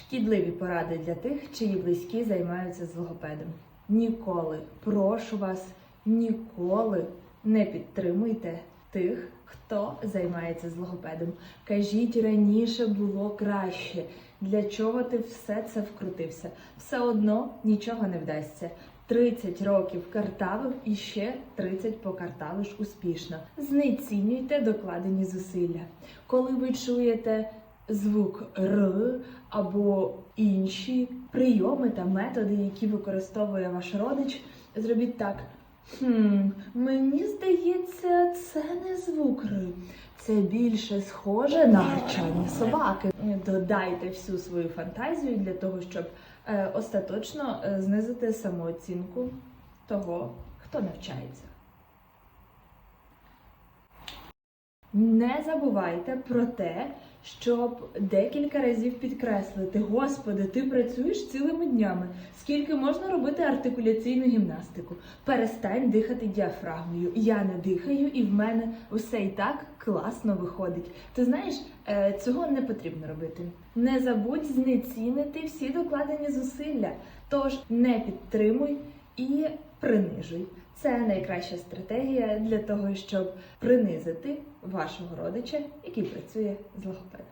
Шкідливі поради для тих, чиї близькі займаються з логопедом. Ніколи, прошу вас, ніколи не підтримуйте тих, хто займається з логопедом. Кажіть, раніше було краще. Для чого ти все це вкрутився? Все одно нічого не вдасться. 30 років картавив і ще 30 покартавиш успішно. Знецінюйте докладені зусилля. Коли ви чуєте звук Р або інші прийоми та методи, які використовує ваш родич, зробіть так. Хм, мені здається, це не звук Р. Це більше схоже на гарчання собаки. Додайте всю свою фантазію для того, щоб е, остаточно е, знизити самооцінку того, хто навчається. Не забувайте про те, щоб декілька разів підкреслити: Господи, ти працюєш цілими днями. Скільки можна робити артикуляційну гімнастику? Перестань дихати діафрагмою. Я не дихаю, і в мене все і так класно виходить. Ти знаєш, е, цього не потрібно робити. Не забудь знецінити всі докладені зусилля. Тож не підтримуй і принижуй. Це найкраща стратегія для того, щоб принизити вашого родича, який працює з логопедом.